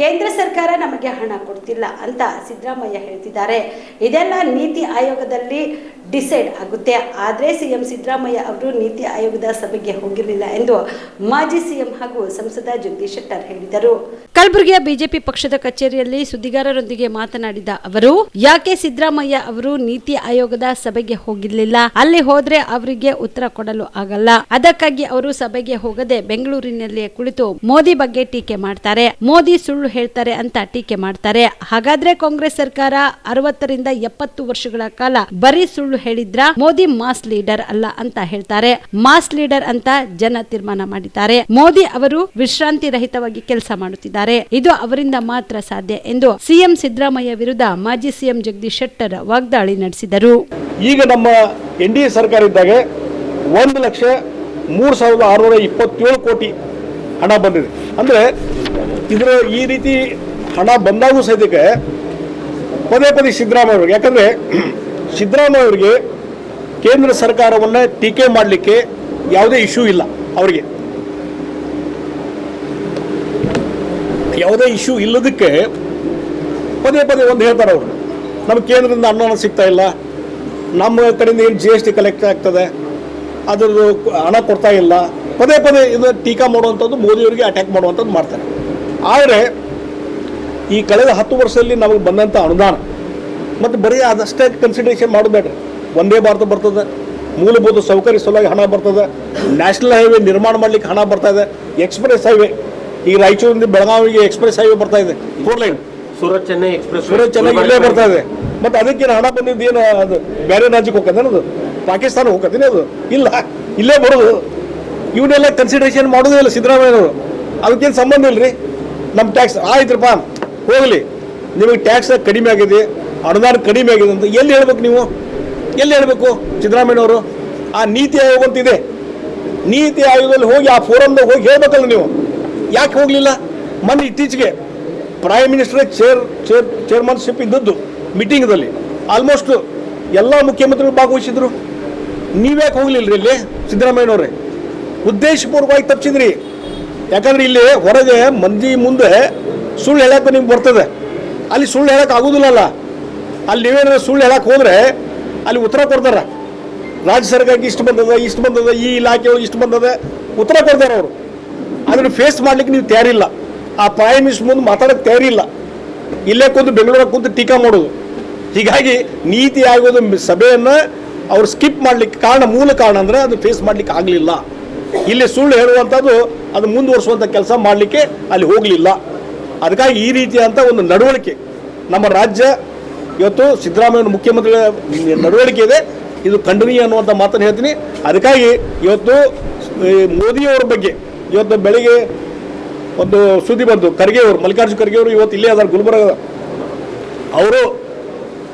ಕೇಂದ್ರ ಸರ್ಕಾರ ನಮಗೆ ಹಣ ಕೊಡ್ತಿಲ್ಲ ಅಂತ ಸಿದ್ದರಾಮಯ್ಯ ಹೇಳ್ತಿದ್ದಾರೆ. ಇದೆಲ್ಲ ನೀತಿ ಆಯೋಗದಲ್ಲಿ ಡಿಸೈಡ್ ಆಗುತ್ತೆ. ಆದರೆ ಸಿಎಂ ಸಿದ್ದರಾಮಯ್ಯ ಅವರು ನೀತಿ ಆಯೋಗದ ಸಭೆಗೆ ಹೋಗಿರಲಿಲ್ಲ ಎಂದು ಮಾಜಿ ಸಿಎಂ ಹಾಗೂ ಸಂಸದ ಜಗದೀಶ್ ಶೆಟ್ಟರ್ ಹೇಳಿದರು. ಕಲಬುರಗಿಯ ಬಿಜೆಪಿ ಪಕ್ಷದ ಕಚೇರಿಯಲ್ಲಿ ಸುದ್ದಿಗಾರರೊಂದಿಗೆ ಮಾತನಾಡಿದ ಅವರು, ಯಾಕೆ ಸಿದ್ದರಾಮಯ್ಯ ಅವರು ನೀತಿ ಆಯೋಗದ ಸಭೆಗೆ ಹೋಗಿರಲಿಲ್ಲ? ಅಲ್ಲಿ ಹೋದ್ರೆ ಅವರಿಗೆ ಉತ್ತರ ಕೊಡಲು ಆಗಲ್ಲ. ಅದಕ್ಕಾಗಿ ಅವರು ಸಭೆಗೆ ಹೋಗದೆ ಬೆಂಗಳೂರಿನಲ್ಲಿ ಕುಳಿತು ಮೋದಿ ಬಗ್ಗೆ ಟೀಕೆ ಮಾಡ್ತಾರೆ. ಮೋದಿ ಸುಳ್ಳು ಹೇಳ್ತಾರೆ ಅಂತ ಟೀಕೆ ಮಾಡ್ತಾರೆ. ಹಾಗಾದ್ರೆ ಕಾಂಗ್ರೆಸ್ ಸರ್ಕಾರ ಅರವತ್ತರಿಂದ ಎಪ್ಪತ್ತು ವರ್ಷಗಳ ಕಾಲ ಬರೀ ಸುಳ್ಳು ಹೇಳಿದ್ರ? ಮೋದಿ ಮಾಸ್ ಲೀಡರ್ ಅಲ್ಲ ಅಂತ ಹೇಳ್ತಾರೆ. ಮಾಸ್ ಲೀಡರ್ ಅಂತ ಜನ ತೀರ್ಮಾನ ಮಾಡಿದ್ದಾರೆ. ಮೋದಿ ಅವರು ವಿಶ್ರಾಂತಿ ರಹಿತವಾಗಿ ಕೆಲಸ ಮಾಡುತ್ತಿದ್ದಾರೆ. ಇದು ಅವರಿಂದ ಮಾತ್ರ ಸಾಧ್ಯ ಎಂದು ಸಿಎಂ ಸಿದ್ದರಾಮಯ್ಯ ವಿರುದ್ಧ ಮಾಜಿ ಸಿಎಂ ಜಗದೀಶ್ ಶೆಟ್ಟರ್ ವಾಗ್ದಾಳಿ ನಡೆಸಿದರು. ಈಗ ನಮ್ಮ ಎನ್ ಡಿ ಸರ್ಕಾರ ಇದ್ದಾಗ ಒಂದು ಲಕ್ಷ ಮೂರು ಸಾವಿರದ ಆರುನೂರ ಇಪ್ಪತ್ತೇಳು ಕೋಟಿ ಹಣ ಬಂದಿದೆ. ಅಂದರೆ ಇದರ ಈ ರೀತಿ ಹಣ ಬಂದಾಗೂ ಸಹಿತಕ್ಕೆ ಪದೇ ಪದೇ ಸಿದ್ದರಾಮಯ್ಯ ಅವ್ರಿಗೆ, ಯಾಕಂದರೆ ಸಿದ್ದರಾಮಯ್ಯ ಅವರಿಗೆ ಕೇಂದ್ರ ಸರ್ಕಾರವನ್ನು ಟೀಕೆ ಮಾಡಲಿಕ್ಕೆ ಯಾವುದೇ ಇಶ್ಯೂ ಇಲ್ಲ ಅವರಿಗೆ. ಯಾವುದೇ ಇಶ್ಯೂ ಇಲ್ಲದಕ್ಕೆ ಪದೇ ಪದೇ ಒಂದು ಹೇಳ್ತಾರೆ ಅವರು. ನಮ್ಮ ಕೇಂದ್ರದಿಂದ ಅನುದಾನ ಸಿಗ್ತಾ ಇಲ್ಲ. ನಮ್ಮ ಕಡೆಯಿಂದ ಏನು ಜಿ ಎಸ್ ಟಿ ಕಲೆಕ್ಟ್ ಆಗ್ತದೆ. ಅದ್ರದ್ದು ಹಣ ಕೊಡ್ತಾ ಇಲ್ಲ. ಪದೇ ಪದೇ ಇದು ಟೀಕಾ ಮಾಡುವಂಥದ್ದು ಮೋದಿಯವರಿಗೆ ಅಟ್ಯಾಕ್ ಮಾಡುವಂಥದ್ದು ಮಾಡ್ತಾರೆ. ಆದರೆ ಈ ಕಳೆದ ಹತ್ತು ವರ್ಷದಲ್ಲಿ ನಮಗೆ ಬಂದಂಥ ಅನುದಾನ ಮತ್ತು ಬರೀ ಅದಷ್ಟೇ ಕನ್ಸಿಡರೇಷನ್ ಮಾಡಬೇಡ್ರಿ. ಒಂದೇ ಭಾರತ ಬರ್ತದೆ ಮೂಲಭೂತ ಸೌಕರ್ಯ ಸಲುವಾಗಿ ಹಣ ಬರ್ತದೆ ನ್ಯಾಷನಲ್ ಹೈವೇ ನಿರ್ಮಾಣ ಮಾಡಲಿಕ್ಕೆ ಹಣ ಬರ್ತಾ ಇದೆ ಎಕ್ಸ್ಪ್ರೆಸ್ ಹೈವೇ ಈ ರಾಯಚೂರಿಂದ ಬೆಳಗಾವಿಗೆ ಎಕ್ಸ್ಪ್ರೆಸ್ ಹೈವೇ ಬರ್ತಾ ಇದೆ. Four lane Surat Chennai express Surat Chennai ಇಲ್ಲೇ ಬರ್ತಾ ಇದೆ. ಮತ್ತು ಅದಕ್ಕೇನು ಹಣ ಬಂದಿದ್ದು ಏನು ಅದು? ಬೇರೆ ರಾಜ್ಯಕ್ಕೆ ಹೋಗ್ತದೆ ಅದು ಪಾಕಿಸ್ತಾನ ಹೋಗತ್ತೀನಿ ಅದು. ಇಲ್ಲ, ಇಲ್ಲೇ ಬರೋದು. ಇವನ್ನೆಲ್ಲ ಕನ್ಸಿಡರೇಷನ್ ಮಾಡೋದೇ ಇಲ್ಲ ಸಿದ್ದರಾಮಯ್ಯನವರು. ಅದಕ್ಕೇನು ಸಂಬಂಧ ಇಲ್ಲ ರೀ ನಮ್ಮ ಟ್ಯಾಕ್ಸ್ ಆಯ್ತುರಪ್ಪ, ಹೋಗಲಿ. ನಿಮಗೆ ಟ್ಯಾಕ್ಸ್ ಕಡಿಮೆ ಆಗಿದೆ, ಅನುದಾನ ಕಡಿಮೆ ಆಗಿದೆ ಅಂತ ಎಲ್ಲಿ ಹೇಳ್ಬೇಕು ನೀವು? ಎಲ್ಲಿ ಹೇಳಬೇಕು ಸಿದ್ದರಾಮಯ್ಯನವರು? ಆ ನೀತಿ ಆಯೋಗ ಅಂತಿದೆ ನೀತಿ ಆಯೋಗದಲ್ಲಿ ಹೋಗಿ ಆ ಫೋರಮ್ದಾಗ ಹೋಗಿ ಹೇಳ್ಬೇಕಲ್ಲ ನೀವು. ಯಾಕೆ ಹೋಗಲಿಲ್ಲ? ಮೊನ್ನೆ ಇತ್ತೀಚೆಗೆ prime minister chair chair chairmanship ಇದ್ದದ್ದು ಮೀಟಿಂಗ್ದಲ್ಲಿ ಆಲ್ಮೋಸ್ಟ್ ಎಲ್ಲ ಮುಖ್ಯಮಂತ್ರಿಗಳು ಭಾಗವಹಿಸಿದ್ರು. ನೀವ್ಯಾಕೆ ಹೋಗ್ಲಿಲ್ಲ ರೀ ಇಲ್ಲಿ? ಸಿದ್ದರಾಮಯ್ಯನವ್ರೆ. ಉದ್ದೇಶಪೂರ್ವವಾಗಿ ತಪ್ಪಿಸಿದ್ರಿ ಯಾಕಂದ್ರೆ ಇಲ್ಲಿ ಹೊರಗೆ ಮಂದಿ ಮುಂದೆ ಸುಳ್ಳು ಹೇಳಕ್ಕೆ ನಿಮ್ಗೆ ಬರ್ತದೆ. ಅಲ್ಲಿ ಸುಳ್ಳು ಹೇಳಕ್ಕೆ ಆಗೋದಿಲ್ಲಲ್ಲ. ಅಲ್ಲಿ ನೀವೇನಾದ್ರು ಸುಳ್ಳು ಹೇಳಕ್ಕೆ ಹೋದರೆ ಅಲ್ಲಿ ಉತ್ತರ ಕೊಡ್ತಾರೆ. ರಾಜ್ಯ ಸರ್ಕಾರಕ್ಕೆ ಇಷ್ಟು ಬಂದದ ಇಷ್ಟು ಬಂದದ, ಈ ಇಲಾಖೆ ಇಷ್ಟು ಬಂದದ, ಉತ್ತರ ಕೊಡ್ತಾರೆ ಅವರು. ಅದನ್ನು ಫೇಸ್ ಮಾಡ್ಲಿಕ್ಕೆ ನೀವು ತಯಾರಿಲ್ಲ. ಆ ಪ್ರೈಮ್ ಮಿನಿಸ್ಟರ್ ಮುಂದೆ ಮಾತಾಡೋಕ್ಕೆ ತಯಾರಿಲ್ಲ. ಇಲ್ಲೇ ಕೂತು ಬೆಂಗಳೂರಿಗೆ ಕೂತು ಟೀಕಾ ಮಾಡೋದು. ಹೀಗಾಗಿ ನೀತಿ ಆಗೋದು ಸಭೆಯನ್ನು ಅವ್ರು ಸ್ಕಿಪ್ ಮಾಡಲಿಕ್ಕೆ ಕಾರಣ ಮೂಲ ಕಾರಣ ಅಂದರೆ ಅದು ಫೇಸ್ ಮಾಡಲಿಕ್ಕೆ ಆಗಲಿಲ್ಲ. ಇಲ್ಲಿ ಸುಳ್ಳು ಹೇಳುವಂಥದ್ದು ಅದು ಮುಂದುವರಿಸುವಂಥ ಕೆಲಸ ಮಾಡಲಿಕ್ಕೆ ಅಲ್ಲಿ ಹೋಗಲಿಲ್ಲ. ಅದಕ್ಕಾಗಿ ಈ ರೀತಿಯಾದಂಥ ಒಂದು ನಡವಳಿಕೆ ನಮ್ಮ ರಾಜ್ಯ ಇವತ್ತು ಸಿದ್ದರಾಮಯ್ಯ ಮುಖ್ಯಮಂತ್ರಿಗಳ ನಡವಳಿಕೆ ಇದೆ. ಇದು ಖಂಡನೀಯ ಅನ್ನುವಂಥ ಮಾತನ್ನು ಹೇಳ್ತೀನಿ. ಅದಕ್ಕಾಗಿ ಇವತ್ತು ಮೋದಿಯವರ ಬಗ್ಗೆ ಇವತ್ತು ಬೆಳಿಗ್ಗೆ ಒಂದು ಸುದ್ದಿ ಬಂತು. ಖರ್ಗೆಯವರು ಮಲ್ಲಿಕಾರ್ಜುನ್ ಮಲ್ಲಿಕಾರ್ಜುನ ಖರ್ಗೆ ಅವರು ಇವತ್ತು ಇಲ್ಲೇ ಅದಾರ ಗುಲ್ಬರ್ಗ. ಅವರು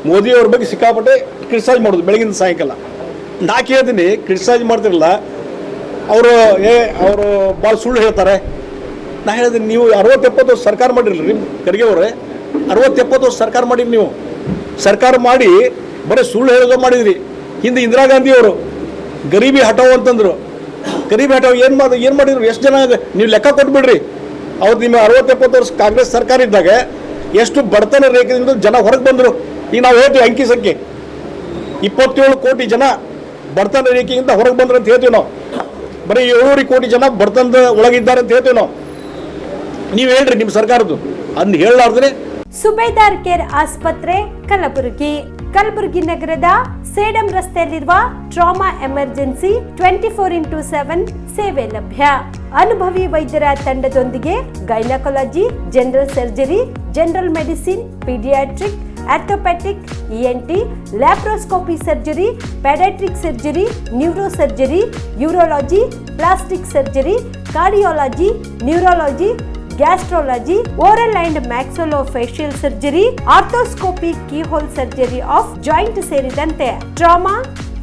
ಮೋದಿಯವ್ರ ಬಗ್ಗೆ ಸಿಕ್ಕಾಪಟ್ಟೆ ಕ್ರಿಟಿಸೈಸ್ ಮಾಡೋದು, ಬೆಳಗಿನ ಸಾಯಂಕಾಲ. ನಾ ಕೇಳ್ತೀನಿ ಕ್ರಿಟಿಸೈಸ್ ಮಾಡ್ತಿರಲ್ಲ, ಅವರು, ಏ, ಅವರು ಭಾಳ ಸುಳ್ಳು ಹೇಳ್ತಾರೆ. ನಾ ಹೇಳಿದ್ದೀನಿ ನೀವು ಅರವತ್ತು ಎಪ್ಪತ್ತು ವರ್ಷ ಸರ್ಕಾರ ಮಾಡಿರಲಿ ರೀ ಖರ್ಗೆ ಅವರೇ. ಅರವತ್ತು ವರ್ಷ ಸರ್ಕಾರ ಮಾಡಿರಿ ನೀವು. ಸರ್ಕಾರ ಮಾಡಿ, ಬರೀ ಸುಳ್ಳು ಹೇಳೋದು ಮಾಡಿದ್ರಿ. ಹಿಂದೆ ಇಂದಿರಾ ಗಾಂಧಿಯವರು, ಗರೀಬಿ ಹಟೋ ಅಂತಂದರು. ಗರೀಬಿ ಹಟೋ ಏನು ಮಾಡಿ, ಏನು ಮಾಡಿದ್ರು? ಎಷ್ಟು ಜನ ನೀವು ಲೆಕ್ಕ ಕೊಟ್ಬಿಡ್ರಿ. ಅವ್ರು ನಿಮ್ಮ ಅರವತ್ತೆಪ್ಪತ್ತು ವರ್ಷ ಕಾಂಗ್ರೆಸ್ ಸರ್ಕಾರ ಇದ್ದಾಗ, ಎಷ್ಟು ಬಡತನ ರೇಖೆಯಿಂದ ಜನ ಹೊರಗೆ ಬಂದರು. ಈಗ ನಾವು ಹೇಳ್ತೀವಿ ಅಂಕಿ ಸಂಖ್ಯೆ ಇಪ್ಪತ್ತೇಳು ಕೋಟಿ ಜನ ಬಡತನ ರೇಖೆಯಿಂದ ಹೊರಗೆ ಬಂದ್ರೆ ಅಂತ ಹೇಳ್ತೀವಿ ನಾವು. ಬರೀ ಏಳೂವರೆ ಕೋಟಿ ಜನ ಬಡತನದ ಒಳಗಿದ್ದಾರೆ ಅಂತ ಹೇಳ್ತೀವಿ ನಾವು. ನೀವು ಹೇಳ್ರಿ ನಿಮ್ಮ ಸರ್ಕಾರದ್ದು. ಅದನ್ನ ಹೇಳಲಾರ್ದ್ರೆ ಸುಬೇದಾರ್ ಕೇರ್ ಆಸ್ಪತ್ರೆ, ಕಲಬುರಗಿ. ಕಲಬುರಗಿ ನಗರದ ಸೇಡಂ ರಸ್ತೆಯಲ್ಲಿರುವ trauma emergency twenty four into seven ಸೇವೆ ಲಭ್ಯ. ಅನುಭವಿ ವೈದ್ಯರ ತಂಡದೊಂದಿಗೆ gynaecology, general surgery, general medicine, paediatric orthopaedic ENT laparoscopy surgery paediatric surgery neuro surgery urology plastic surgery cardiology neurology gastrology oral and maxillo facial surgery arthroscopy keyhole surgery of joint ಸೇರಿದಂತೆ trauma